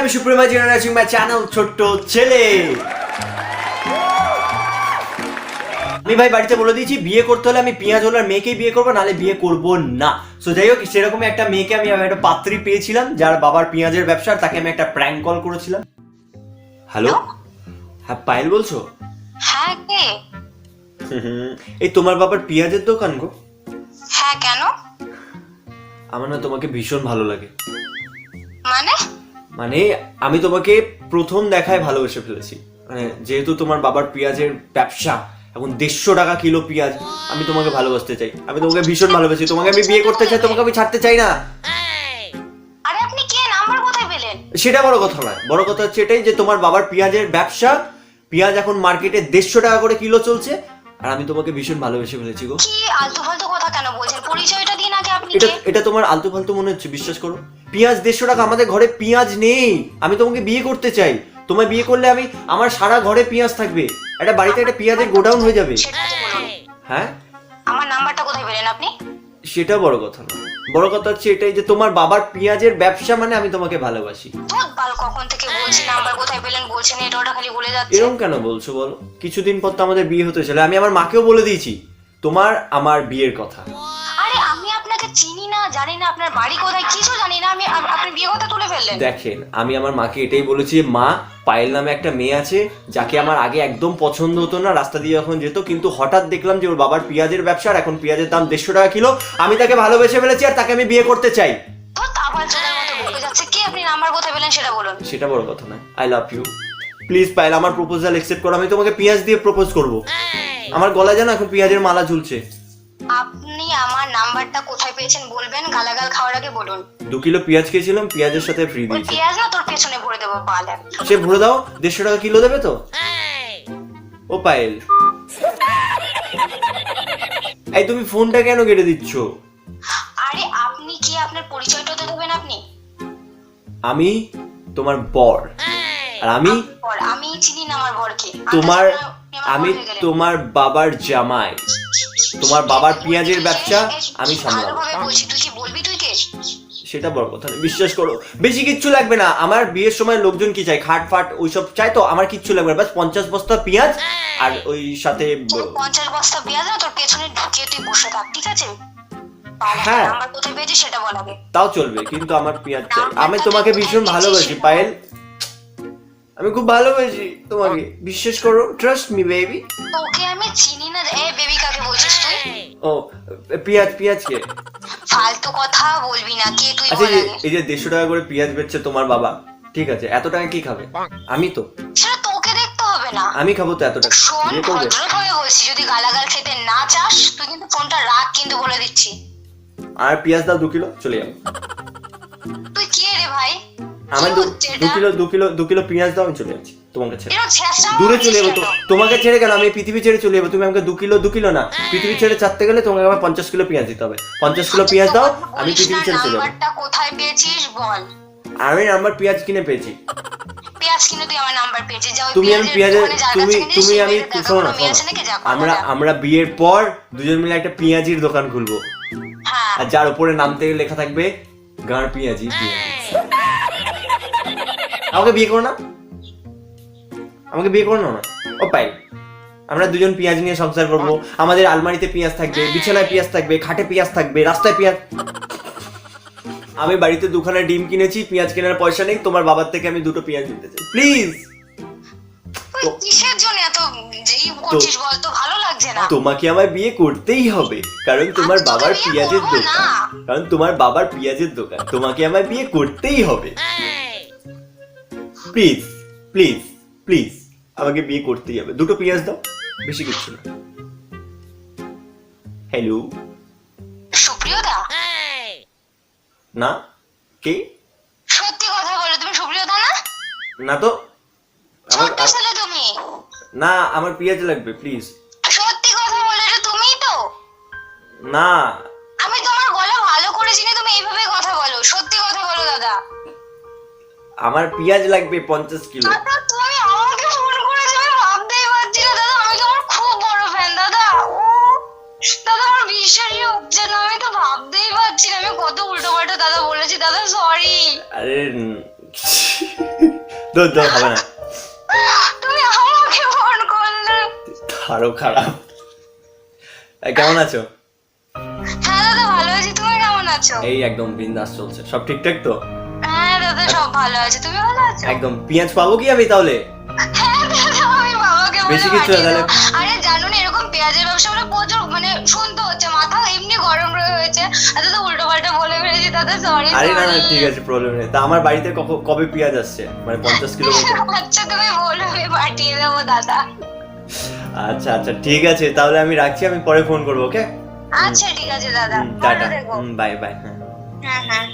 আমি Suprima general Singh my channel ছোট্ট ছেলে। আমি ভাই বাড়িতে বলে দিয়েছি বিয়ে করতে হলে আমি পিঁয়াজ হলার মেয়েকেই বিয়ে করব নাহলে বিয়ে করব না। সো যাই হোক সেরকম একটা মেয়েকে আমি একটা পাত্রী পেয়েছিলাম যার বাবার পেঁয়াজের ব্যবসা তাকে আমি একটা প্র্যাঙ্ক কল করেছিলাম। হ্যালো হ্যাঁ পায়েল বলছো? হ্যাঁ কে? এই তোমার বাবার পেঁয়াজের দোকান গো। হ্যাঁ কেন? আমার না তোমাকে ভীষণ ভালো লাগে। মানে? মানে আমি তোমাকে প্রথম দেখায় ভালোবেসে ফেলেছি। মানে যেহেতু তোমার বাবার পেঁয়াজের ব্যবসা এখন দেড়শো টাকা কিলো পেঁয়াজ আমি তোমাকে ভালোবাসতে চাই। আমি তোমাকে ভীষণ ভালোবাসি তোমাকে আমি বিয়ে করতে চাই তোমাকে আমি ছাড়তে চাই না। আরে আপনি কে? নাম্বার কোথায় পেলেন? সেটা বড় কথা নয়। বড় কথা হচ্ছে এটাই যে তোমার বাবার পেঁয়াজের ব্যবসা পেঁয়াজ এখন মার্কেটে দেড়শো টাকা করে কিলো চলছে। আর আমি তোমাকে ভীষণ ভালোবেসে ফেলেছি গো। কি আলতু ফালতু কথা কেন বলছেন? পরিচয়টা দিন আপনি এটা এটা তোমার আলতু ফালতু মনে হচ্ছে বিশ্বাস করো। পেঁয়াজ দেড়শো টাকা আমাদের ঘরে পেঁয়াজ নেই। আমি তোমাকে বিয়ে করতে চাই। তোমায় বিয়ে করলে আমি আমার সারা ঘরে পেঁয়াজ থাকবে। একটা বাড়িতে একটা পেঁয়াজের গোডাউন হয়ে যাবে। হ্যাঁ? আমার নাম্বারটা কোথায় পেলেন আপনি? সেটা বড় কথা না। বড় কথা হচ্ছে এটাই যে তোমার বাবার পেঁয়াজের ব্যবসা মানে আমি তোমাকে ভালোবাসি। ধুত কখন থেকে বলছি নাম্বার কোথায় পেলেন বলছেন এটা ওটা খালি বলে যাচ্ছে। এরকম কেন বলছো বলো? কিছুদিন পর তো আমাদের বিয়ে হতে চলে। আমি আমার মাকেও বলে দিয়েছি তোমার আমার বিয়ের কথা। চিনি না জানি না আপনার বাড়ি কোথায় কিছু জানি না আমি আপনি বিয়ে কথা তুলে ফেললেন। দেখেন আমি আমার মাকে এটাই বলেছি মা পায়েল নামে একটা মেয়ে আছে যাকে আমার আগে একদম পছন্দ হতো না রাস্তা দিয়ে যখন যেত কিন্তু হঠাৎ দেখলাম যে ওর বাবার পেঁয়াজের ব্যবসা আর এখন পেঁয়াজের দাম দেড়শো টাকা কিলো আমি তাকে ভালোবেসে ফেলেছি আর তাকে আমি বিয়ে করতে চাই। সেটা বলুন। সেটা বড় কথা নয় I love you please Payel আমার প্রপোজাল অ্যাকসেপ্ট করো আমি তোমাকে পেঁয়াজ দিয়ে প্রপোজ করব। আমার গলায় জানো এখন পেঁয়াজের মালা ঝুলছে। আপনি নাম্বারটা কোথায় পেয়েছেন বলবেন? গালাগাল খাওয়ার আগে বলুন। দু কিলো পেঁয়াজ খেয়েছিলাম পেঁয়াজের সাথে ফ্রি ওই দিয়েছে। পেঁয়াজ না তোর পেছনে ভরে দেবো পাল সে ভরে দাও দেড়শো টাকা কিলো দেবে তো? ও পায়েল। এই তুমি ফোনটা কেন কেটে দিচ্ছ? আরে আপনি কি আপনার পরিচয়টা তো দেবেন আপনি? আমি তোমার বর। আর আমি বর আমি চিনি না আমার বরকে। তোমার আমি। তোমার বাবার জামাই। তোমার বাবার পেঁয়াজের ব্যবসা আমি সামলাবো। বলছি তুই কি বলবি তুই কে? সেটা বড় কথা না বিশ্বাস করো। বেশি কিচ্ছু লাগবে না। আমার বিয়ের সময় লোকজন কি চায়? খাট ফাট ওইসব চাই তো? আমার কিচ্ছু লাগবে না। বাস পঞ্চাশ বস্তা পেঁয়াজ আর ওই সাথে পঞ্চাশ বস্তা পেঁয়াজ না তোর পেছনে ঢুকিয়ে তুই বসে থাক ঠিক আছে? হ্যাঁ। সেটা বল আগে। তাও চলবে কিন্তু আমার পেঁয়াজ চাই। আমি তোমাকে ভীষণ ভালোবাসি পায়েল। আমি খুব ভালোবাসি তোমাকে। বিশ্বাস করো ট্রাস্ট মি বেবি তোকে আমি চিনি না এ বেবি কাকে বলছিস তুই? ও পিয়াজ পেঁয়াজ কে ফালতু কথা বলবি না কে তুই আচ্ছা বল এই যে- এই যে দেড়শো টাকা করে পেঁয়াজ বেচছে তোমার বাবা ঠিক আছে এত টাকা কি খাবে? আমি তো। সেটা তোকে দেখতে হবে না। আমি খাব তো এত টাকা। শোন বিয়ে করবে? ভদ্র হয়ে বলছি যদি গালাগাল খেতে না চাস তুই কিন্তু ফোনটা রাখ কিন্তু বলে দিচ্ছি। আর পেঁয়াজ দাও দু কিলো চলে যাব তুই কে রে ভাই? আমার দু? কিলো দু কিলো দু কিলো পেঁয়াজ দাও আমি চলে যাচ্ছি। তোমাকে ছেড়ে। দূরে চলে যাব? তোমাকে ছেড়ে কেন? আমি পৃথিবী ছেড়ে চলে যাব। তুমি আমাকে দু কিলো দু কিলো না। পৃথিবী ছেড়ে চারতে গেলে তোমাকে আমার পঞ্চাশ কিলো পেঁয়াজ দিতে হবে। পঞ্চাশ কিলো পেঁয়াজ দাও আমি পৃথিবী ছেড়ে চলে যাব। কোথায় পেয়েছিস বল। আমি আমার পেঁয়াজ কিনে পেয়েছি। তুমি আমি পেঁয়াজের তুমি তুমি আমি শোনো না আমরা আমরা বিয়ের পর দুজন মিলে একটা পেঁয়াজির দোকান খুলবো। হ্যাঁ। আর যার উপরে নাম থেকে লেখা থাকবে গাঁর পেঁয়াজি পেঁয়াজি আমাকে বিয়ে করো না? আমাকে বিয়ে করো না ও পাই। আমরা দুজন পেঁয়াজ নিয়ে সংসার করব। আমাদের আলমারিতে পেঁয়াজ থাকবে বিছানায় পেঁয়াজ থাকবে খাটে পেঁয়াজ থাকবে রাস্তায় পেঁয়াজ আমি বাড়িতে দুখানা ডিম কিনেছি পেঁয়াজ কেনার পয়সা নেই তোমার বাবার থেকে আমি দুটো পেঁয়াজ নিতে চাই। প্লিজ কিসের জন্য এত যেই করছিস বল তো ভালো লাগছে না। তোমাকে আমার বিয়ে করতেই হবে কারণ তোমার বাবার পেঁয়াজের দোকান। কারণ তোমার বাবার পেঁয়াজের দোকান। তোমাকে আমার বিয়ে করতেই হবে। প্লিজ প্লিজ প্লিজ আমাকে বিয়ে করতেই হবে। দুটো পেঁয়াজ দাও বেশি কিছু না। হ্যালো সুপ্রিয় দা না? কে? সত্যি কথা বলো তুমি সুপ্রিয় দা না? না তো। আমার ছোট্ট ছেলে তুমি। না আমার পেঁয়াজ লাগবে প্লিজ সত্যি কথা বলো এটা তুমিই তো। না আমার পেঁয়াজ লাগবে পঞ্চাশ কিলো। দাদা ভাবতেই পারছি আমার বিশ্বাসই হচ্ছে না আমি তো ভাবতেই পারছি না আমি কত উল্টো পাল্টা দাদা বলেছি দাদা সরি আরে উম, দোর দোর হবে না। তুমি আমাকে ফোন করলে। আরও খারাপ। কেমন আছো? হ্যাঁ দাদা ভালো আছি তুমি কেমন আছো? এই একদম বিন্দাস চলছে। সব ঠিকঠাক তো? হ্যাঁ সব ভালো আছে তুমি ভালো আছো? একদম। পেঁয়াজ পাবো কি আমি তাহলে? হ্যাঁ বাবাকে বলে বেশি কিছু তাহলে? আরে জানো না এরকম পেঁয়াজের ব্যবসা মানে প্রচুর মানে শুনতে হচ্ছে মাথা এমনি গরম দাদা উল্টো পাল্টা বলে ফেলেছি দাদা সরি আরে না না ঠিক আছে প্রবলেম নেই। তা আমার বাড়িতে কবে পেঁয়াজ আসছে? মানে পঞ্চাশ কিলো আচ্ছা তুমি বলো আমি পাঠিয়ে দেবো দাদা। আচ্ছা আচ্ছা ঠিক আছে তাহলে আমি রাখছি আমি পরে ফোন করব ওকে আচ্ছা ঠিক আছে দাদা। টাটা। বাই বাই হ্যাঁ। হ্যাঁ হ্যাঁ।